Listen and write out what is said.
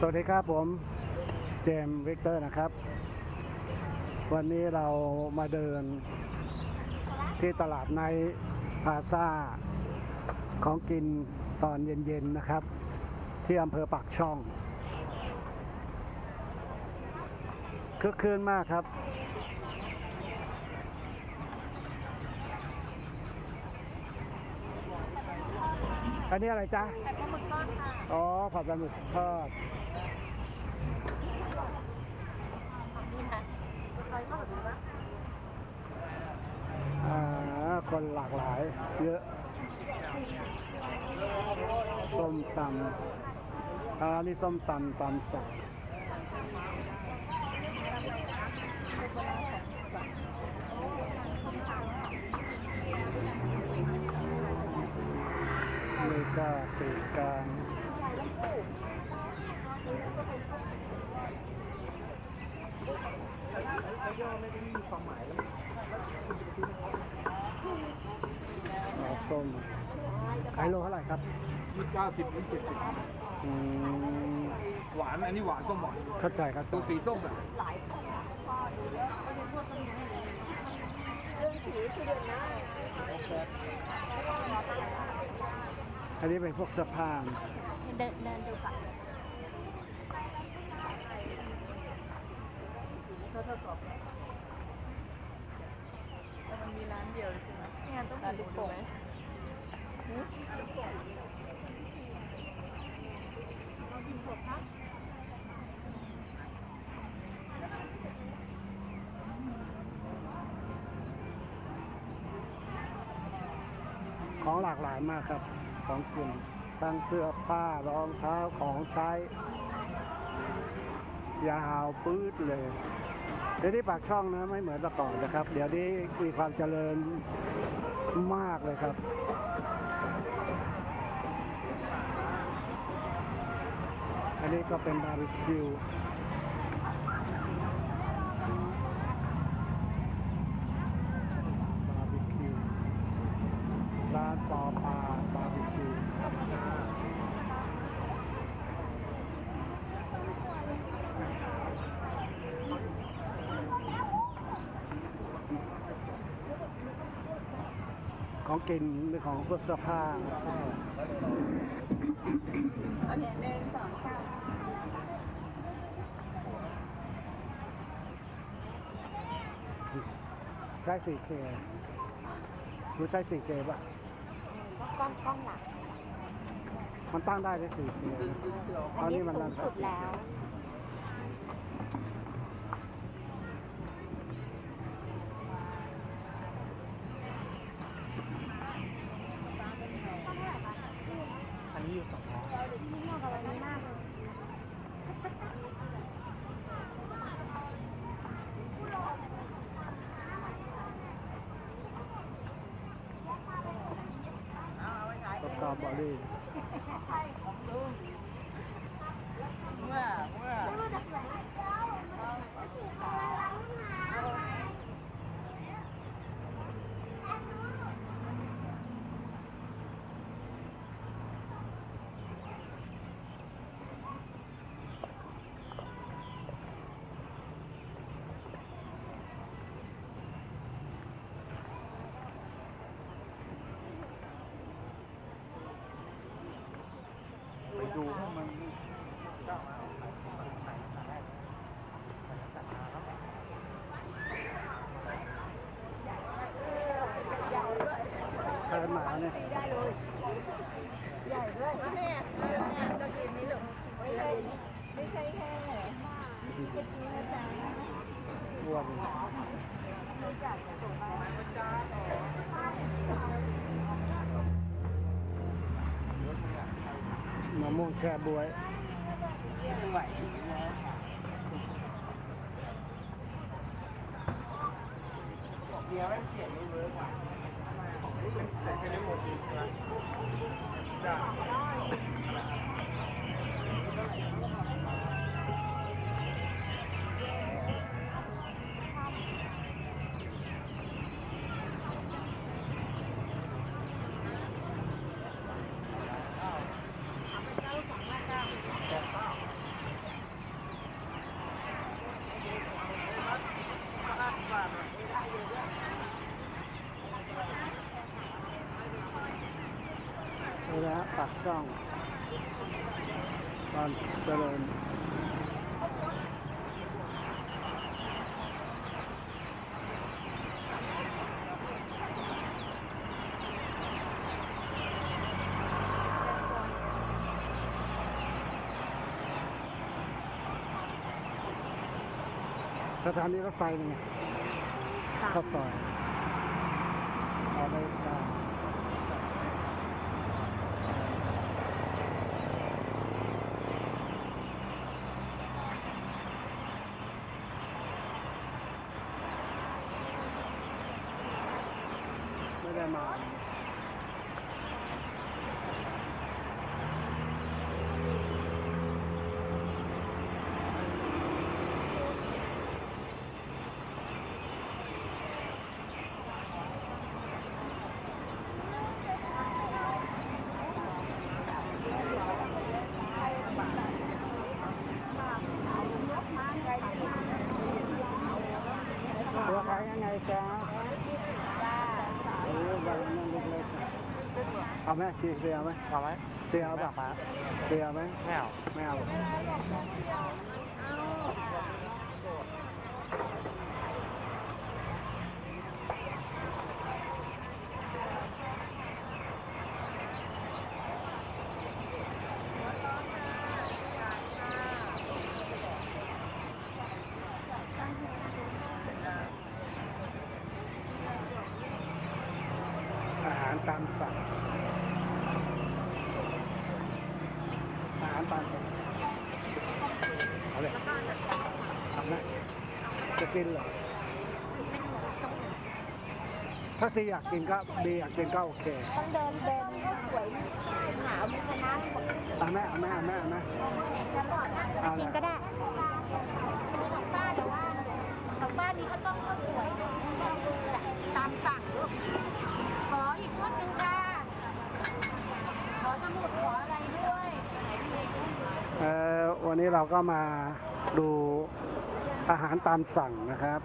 สวัสดีครับผมเจมส์วิกเตอร์นะครับ วันนี้เรามาเดินที่ตลาดในพาซาของกินตอนเย็นๆนะครับ ที่อำเภอปากช่องคึกคืนมากครับ อันนี้อะไรจ๊ะแต่ปลาหมึกทอดค่ะ อ๋อผัดปลาหมึกทอดนี่ค่ะใครก็แบบนี้ปะอ่าคนหลากหลาย เยอะส้มตำอ่านี่ส้มตำตำสด นี่ก็ปีกกลางปลาส้มขายโลเท่าไหร่ครับยี่เก้าสิบยี่เจ็ดสิบอืมหวานอันนี้หวานต้มหวานเข้าใจครับตัวสีส้มอะอันนี้ เป็นพวกเสื้อผ้าเดินเดินดูก่อนเขาทดสอบแต่มันมีร้านเดียวใช่ไหมงานต้องดูดูไหมของหลากหลายมากครับ ของกินทั้งเสื้อผ้ารองเท้าของใช้ ยาวปื๊ดเลย เดี๋ยวนี้ปากช่องนะไม่เหมือนแต่ก่อนนะครับ เดี๋ยวนี้มีความเจริญมากเลยครับอันนี้ก็เป็นบาร์บีคิวบาร์บีคิวร้านปอปลาบาร์ ของกินหรือของพวกเสื้อผ้าโอเคหนึ่งสองสามใช้ 4K รู้ใช้ 4K ป่ะ กล้องกล้องหลัง มันตั้งได้ได้ 4K นะตอนนี้มันสูรังนสุดแล้ว อันนี้อยู่สองร้อย สตรอเบอรี่ เมื่อเมื่อ ไปดูพวกมัน ใคร หมาเนี่ยใหญ่ด้วยเนี่ยเนี่ยจะกินนี้หรือไม่ใช่ไม่ใช่แค่คิดนี้นะจ๊ะอ้วนรู้จักส่งมามะม่วงแช่บวยไหวเดียวไม่เปลี่ยนไม่เวิร์กว่ะ ใส่แค่นี้หมดอีกนะได้ นี่นะฮะปากช่องตอนเจริญสถานีรถไฟเป็นไงเข้าซอยเอาไปตาม ไม่ได้มา ตัวขายยังไงจ๊ะโอ้ยใบนั่นเล็กๆ เอาไหมสีเสียไหมเอาไหมเสียป่ะเสียไหมไม่เอาไม่เอาอาหารตามสั่ง อาหารตามสั่งเอาเลยทำนะจะกินเหรอถ้าซีอยากกินก็ดีอยากกินก็โอเคต้องเดินเดินสวยหนาวมีคณะเอาแม่เอาแม่เอาแม่เอาแม่กินก็ได้ของป้าแต่ว่าของป้านี้ก็ต้องข้าวสวยตามสั่งลูกขออีกชุดหนึ่งค่ะ ขอสมุดขออะไรด้วย เอ่อ วันนี้เราก็มาดูอาหารตามสั่งนะครับ